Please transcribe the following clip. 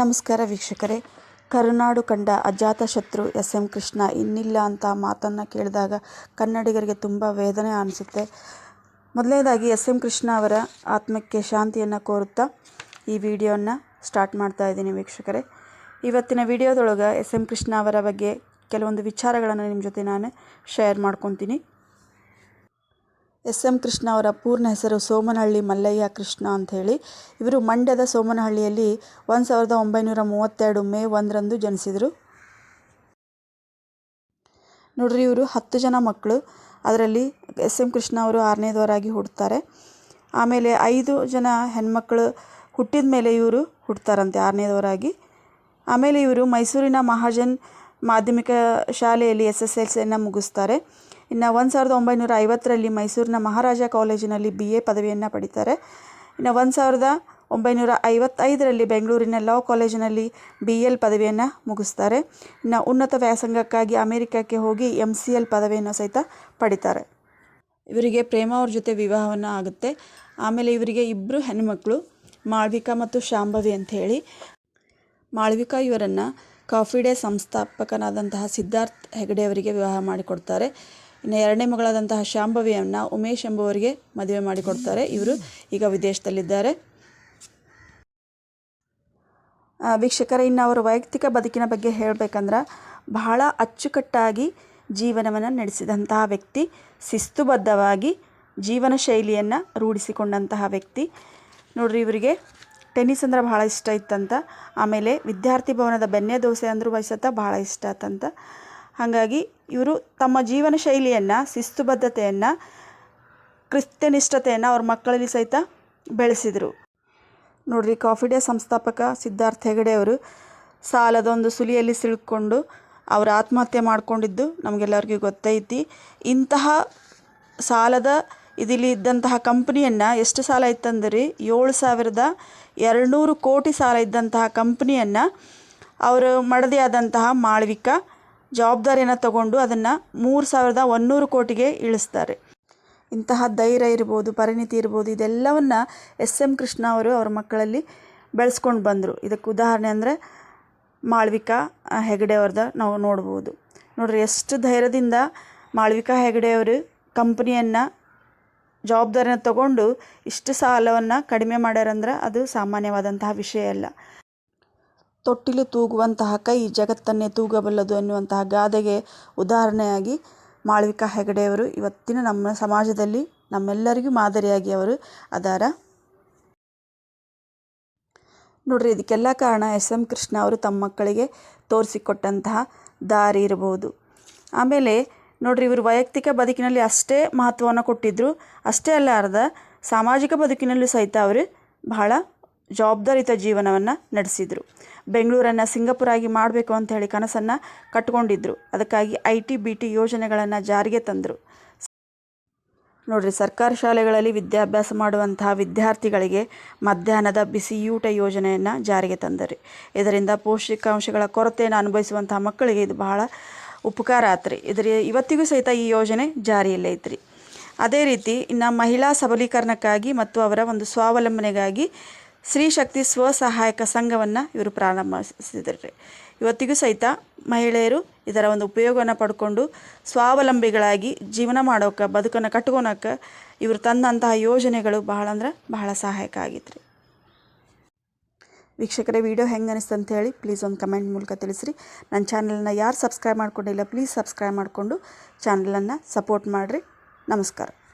ನಮಸ್ಕಾರ ವೀಕ್ಷಕರೇ. ಕರುನಾಡು ಕಂಡ ಅಜಾತ ಶತ್ರು ಎಸ್ ಎಂ ಕೃಷ್ಣ ಇನ್ನಿಲ್ಲ ಅಂತ ಮಾತನ್ನು ಕೇಳಿದಾಗ ಕನ್ನಡಿಗರಿಗೆ ತುಂಬ ವೇದನೆ ಅನಿಸುತ್ತೆ. ಮೊದಲನೇದಾಗಿ ಎಸ್ ಎಂ ಕೃಷ್ಣ ಅವರ ಆತ್ಮಕ್ಕೆ ಶಾಂತಿಯನ್ನು ಕೋರುತ್ತಾ ಈ ವಿಡಿಯೋನ ಸ್ಟಾರ್ಟ್ ಮಾಡ್ತಾ ಇದ್ದೀನಿ ವೀಕ್ಷಕರೇ. ಇವತ್ತಿನ ವಿಡಿಯೋದೊಳಗೆ ಎಸ್ ಎಂ ಕೃಷ್ಣ ಅವರ ಬಗ್ಗೆ ಕೆಲವೊಂದು ವಿಚಾರಗಳನ್ನು ನಿಮ್ಮ ಜೊತೆ ನಾನು ಶೇರ್ ಮಾಡ್ಕೊತೀನಿ. ಎಸ್ ಎಂ ಕೃಷ್ಣ ಅವರ ಪೂರ್ಣ ಹೆಸರು ಸೋಮನಹಳ್ಳಿ ಮಲ್ಲಯ್ಯ ಕೃಷ್ಣ ಅಂಥೇಳಿ ಇವರು ಮಂಡ್ಯದ ಸೋಮನಹಳ್ಳಿಯಲ್ಲಿ ಒಂದು ಸಾವಿರದ ಒಂಬೈನೂರ ಮೂವತ್ತೆರಡು ಮೇ ಒಂದರಂದು ಜನಿಸಿದರು. ನೋಡ್ರಿ ಇವರು ಹತ್ತು ಜನ ಮಕ್ಕಳು ಅದರಲ್ಲಿ ಎಸ್ ಎಂ ಕೃಷ್ಣ ಅವರು ಆರನೇದವರಾಗಿ ಹುಡ್ತಾರೆ ಆಮೇಲೆ ಐದು ಜನ ಹೆಣ್ಮಕ್ಳು ಹುಟ್ಟಿದ ಮೇಲೆ ಇವರು ಹುಡ್ತಾರಂತೆ ಆರನೇದವರಾಗಿ ಆಮೇಲೆ ಇವರು ಮೈಸೂರಿನ ಮಹಾಜನ್ ಮಾಧ್ಯಮಿಕ ಶಾಲೆಯಲ್ಲಿ ಎಸ್ ಎಸ್ ಎಲ್ ಸಿಯನ್ನು ಮುಗಿಸ್ತಾರೆ. ಇನ್ನು ಒಂದು ಸಾವಿರದ ಒಂಬೈನೂರ ಐವತ್ತರಲ್ಲಿ ಮೈಸೂರಿನ ಮಹಾರಾಜ ಕಾಲೇಜಿನಲ್ಲಿ ಬಿ ಎ ಪದವಿಯನ್ನು ಪಡಿತಾರೆ. ಇನ್ನು ಒಂದು ಸಾವಿರದ ಒಂಬೈನೂರ ಐವತ್ತೈದರಲ್ಲಿ ಬೆಂಗಳೂರಿನ ಲಾ ಕಾಲೇಜಿನಲ್ಲಿ ಬಿ ಎಲ್ ಪದವಿಯನ್ನು ಮುಗಿಸ್ತಾರೆ. ಇನ್ನು ಉನ್ನತ ವ್ಯಾಸಂಗಕ್ಕಾಗಿ ಅಮೆರಿಕಕ್ಕೆ ಹೋಗಿ ಎಂ ಸಿ ಎಲ್ ಪದವಿಯನ್ನು ಸಹಿತ ಪಡಿತಾರೆ. ಇವರಿಗೆ ಪ್ರೇಮ ಅವ್ರ ಜೊತೆ ವಿವಾಹವನ್ನು ಆಗುತ್ತೆ. ಆಮೇಲೆ ಇವರಿಗೆ ಇಬ್ಬರು ಹೆಣ್ಣುಮಕ್ಕಳು ಮಾಳ್ವಿಕಾ ಮತ್ತು ಶಾಂಭವಿ ಅಂತ ಹೇಳಿ. ಮಾಳ್ವಿಕಾ ಇವರನ್ನು ಕಾಫಿ ಡೇ ಸಂಸ್ಥಾಪಕನಾದಂತಹ ಸಿದ್ಧಾರ್ಥ್ ಹೆಗಡೆ ಅವರಿಗೆ ವಿವಾಹ ಮಾಡಿಕೊಡ್ತಾರೆ. ಇನ್ನು ಎರಡನೇ ಮಗಳಾದಂತಹ ಶಾಂಭವಿಯನ್ನು ಉಮೇಶ್ ಎಂಬುವರಿಗೆ ಮದುವೆ ಮಾಡಿಕೊಡ್ತಾರೆ. ಇವರು ಈಗ ವಿದೇಶದಲ್ಲಿದ್ದಾರೆ. ವೀಕ್ಷಕರ, ಇನ್ನು ಅವರ ವೈಯಕ್ತಿಕ ಬದುಕಿನ ಬಗ್ಗೆ ಹೇಳಬೇಕಂದ್ರೆ ಬಹಳ ಅಚ್ಚುಕಟ್ಟಾಗಿ ಜೀವನವನ್ನು ನಡೆಸಿದಂತಹ ವ್ಯಕ್ತಿ, ಶಿಸ್ತುಬದ್ಧವಾಗಿ ಜೀವನ ಶೈಲಿಯನ್ನು ರೂಢಿಸಿಕೊಂಡಂತಹ ವ್ಯಕ್ತಿ. ನೋಡ್ರಿ, ಇವರಿಗೆ ಟೆನ್ನಿಸ್ ಅಂದ್ರೆ ಭಾಳ ಇಷ್ಟ ಇತ್ತಂತ. ಆಮೇಲೆ ವಿದ್ಯಾರ್ಥಿ ಭವನದ ಬೆನ್ನೆ ದೋಸೆ ಅಂದರೂ ವಹಿಸತ್ತ ಭಾಳ ಇಷ್ಟ ಆತಂತ. ಹಾಗಾಗಿ ಇವರು ತಮ್ಮ ಜೀವನ ಶೈಲಿಯನ್ನು, ಶಿಸ್ತುಬದ್ಧತೆಯನ್ನು ಕ್ರಿಸ್ತನಿಷ್ಠತೆಯನ್ನು ಅವ್ರ ಮಕ್ಕಳಲ್ಲಿ ಸಹಿತ ಬೆಳೆಸಿದರು. ನೋಡ್ರಿ ಕಾಫಿ ಡೇ ಸಂಸ್ಥಾಪಕ ಸಿದ್ಧಾರ್ಥ ಹೆಗಡೆ ಅವರು ಸಾಲದೊಂದು ಸುಲಿಯಲ್ಲಿ ಸಿಳ್ಕೊಂಡು ಅವರು ಆತ್ಮಹತ್ಯೆ ಮಾಡಿಕೊಂಡಿದ್ದು ನಮಗೆಲ್ಲರಿಗೂ ಗೊತ್ತೈತಿ. ಇಂತಹ ಸಾಲದ ಇದಿಲ್ಲಿ ಇದ್ದಂತಹ ಕಂಪ್ನಿಯನ್ನು ಎಷ್ಟು ಸಾಲ ಇತ್ತಂದ್ರಿ, ಏಳು ಸಾವಿರದ ಎರಡುನೂರು ಕೋಟಿ ಸಾಲ ಇದ್ದಂತಹ ಕಂಪ್ನಿಯನ್ನು ಅವರು ಮಡದಿಯಾದಂತಹ ಮಾಳ್ವಿಕಾ ಜವಾಬ್ದಾರಿಯನ್ನು ತಗೊಂಡು ಅದನ್ನು ಮೂರು ಸಾವಿರದ ಒನ್ನೂರು ಕೋಟಿಗೆ ಇಳಿಸ್ತಾರೆ. ಇಂತಹ ಧೈರ್ಯ ಇರ್ಬೋದು, ಪರಿಣಿತಿ ಇರ್ಬೋದು, ಇದೆಲ್ಲವನ್ನು ಎಸ್ ಎಂ ಕೃಷ್ಣ ಅವರು ಅವ್ರ ಮಕ್ಕಳಲ್ಲಿ ಬೆಳೆಸ್ಕೊಂಡು ಬಂದರು. ಇದಕ್ಕೆ ಉದಾಹರಣೆ ಅಂದರೆ ಮಾಳ್ವಿಕಾ ಹೆಗಡೆ ಅವ್ರದ ನಾವು ನೋಡ್ಬೋದು. ನೋಡ್ರಿ, ಎಷ್ಟು ಧೈರ್ಯದಿಂದ ಮಾಳ್ವಿಕಾ ಹೆಗಡೆ ಅವರು ಕಂಪ್ನಿಯನ್ನು ಜವಾಬ್ದಾರಿನ ತಗೊಂಡು ಇಷ್ಟು ಸಾಲವನ್ನು ಕಡಿಮೆ ಮಾಡ್ಯಾರಂದ್ರೆ ಅದು ಸಾಮಾನ್ಯವಾದಂತಹ ವಿಷಯ ಅಲ್ಲ. ತೊಟ್ಟಿಲು ತೂಗುವಂತಹ ಕೈ ಜಗತ್ತನ್ನೇ ತೂಗಬಲ್ಲದು ಎನ್ನುವಂತಹ ಗಾದೆಗೆ ಉದಾಹರಣೆಯಾಗಿ ಮಾಳವಿಕಾ ಹೆಗಡೆಯವರು ಇವತ್ತಿನ ನಮ್ಮ ಸಮಾಜದಲ್ಲಿ ನಮ್ಮೆಲ್ಲರಿಗೂ ಮಾದರಿಯಾಗಿ ಅವರು ಅದಾರ. ನೋಡ್ರಿ, ಇದಕ್ಕೆಲ್ಲ ಕಾರಣ ಎಸ್ ಎಂ ಕೃಷ್ಣ ಅವರು ತಮ್ಮ ಮಕ್ಕಳಿಗೆ ತೋರಿಸಿಕೊಟ್ಟಂತಹ ದಾರಿ ಇರಬಹುದು. ಆಮೇಲೆ ನೋಡ್ರಿ, ಇವರು ವೈಯಕ್ತಿಕ ಬದುಕಿನಲ್ಲಿ ಅಷ್ಟೇ ಮಹತ್ವವನ್ನು ಕೊಟ್ಟಿದ್ದರು ಅಷ್ಟೇ ಅರ್ಧ ಸಾಮಾಜಿಕ ಬದುಕಿನಲ್ಲೂ ಸಹಿತ ಅವರು ಬಹಳ ಜವಾಬ್ದಾರಿತ ಜೀವನವನ್ನು ನಡೆಸಿದರು. ಬೆಂಗಳೂರನ್ನು ಸಿಂಗಪುರ್ ಆಗಿ ಮಾಡಬೇಕು ಅಂತ ಹೇಳಿ ಕನಸನ್ನು ಕಟ್ಕೊಂಡಿದ್ರು. ಅದಕ್ಕಾಗಿ ಐ ಟಿ ಬಿ ಟಿ ಯೋಜನೆಗಳನ್ನು ಜಾರಿಗೆ ತಂದರು. ನೋಡಿರಿ, ಸರ್ಕಾರಿ ಶಾಲೆಗಳಲ್ಲಿ ವಿದ್ಯಾಭ್ಯಾಸ ಮಾಡುವಂತಹ ವಿದ್ಯಾರ್ಥಿಗಳಿಗೆ ಮಧ್ಯಾಹ್ನದ ಬಿಸಿಯೂಟ ಯೋಜನೆಯನ್ನು ಜಾರಿಗೆ ತಂದರು. ಇದರಿಂದ ಪೌಷ್ಟಿಕಾಂಶಗಳ ಕೊರತೆಯನ್ನು ಅನುಭವಿಸುವಂತಹ ಮಕ್ಕಳಿಗೆ ಇದು ಬಹಳ ಉಪಕಾರ ಆತ್ರಿ. ಇದರ, ಇವತ್ತಿಗೂ ಸಹಿತ ಈ ಯೋಜನೆ ಜಾರಿಯಲ್ಲೇ ಐತ್ರಿ. ಅದೇ ರೀತಿ ಇನ್ನು ಮಹಿಳಾ ಸಬಲೀಕರಣಕ್ಕಾಗಿ ಮತ್ತು ಅವರ ಒಂದು ಸ್ವಾವಲಂಬನೆಗಾಗಿ ಶಕ್ತಿ ಸ್ವಸಹಾಯಕ ಸಂಘವನ್ನು ಇವರು ಪ್ರಾರಂಭಿಸಿದ್ದಾರೆ ಇವತ್ತಿಗೂ ಸಹಿತ ಮಹಿಳೆಯರು ಇದರ ಒಂದು ಉಪಯೋಗವನ್ನು ಪಡ್ಕೊಂಡು ಸ್ವಾವಲಂಬಿಗಳಾಗಿ ಜೀವನ ಮಾಡೋಕೆ, ಬದುಕನ್ನು ಕಟ್ಕೊಳಕ್ಕೆ ಇವರು ತಂದಂತಹ ಯೋಜನೆಗಳು ಬಹಳ ಅಂದ್ರೆ ಬಹಳ ಸಹಾಯಕ ಆಗಿತ್ತು ರೀ ವೀಕ್ಷಕರೇ, ವಿಡಿಯೋ ಹೆಂಗೆ ಅನಿಸ್ತು ಅಂತ ಹೇಳಿ ಪ್ಲೀಸ್ ಒಂದು ಕಮೆಂಟ್ ಮೂಲಕ ತಿಳಿಸ್ರಿ. ನನ್ನ ಚಾನಲನ್ನು ಯಾರು ಸಬ್ಸ್ಕ್ರೈಬ್ ಮಾಡ್ಕೊಂಡಿಲ್ಲ ಪ್ಲೀಸ್ ಸಬ್ಸ್ಕ್ರೈಬ್ ಮಾಡಿಕೊಂಡು ಚಾನಲನ್ನು ಸಪೋರ್ಟ್ ಮಾಡಿರಿ. ನಮಸ್ಕಾರ.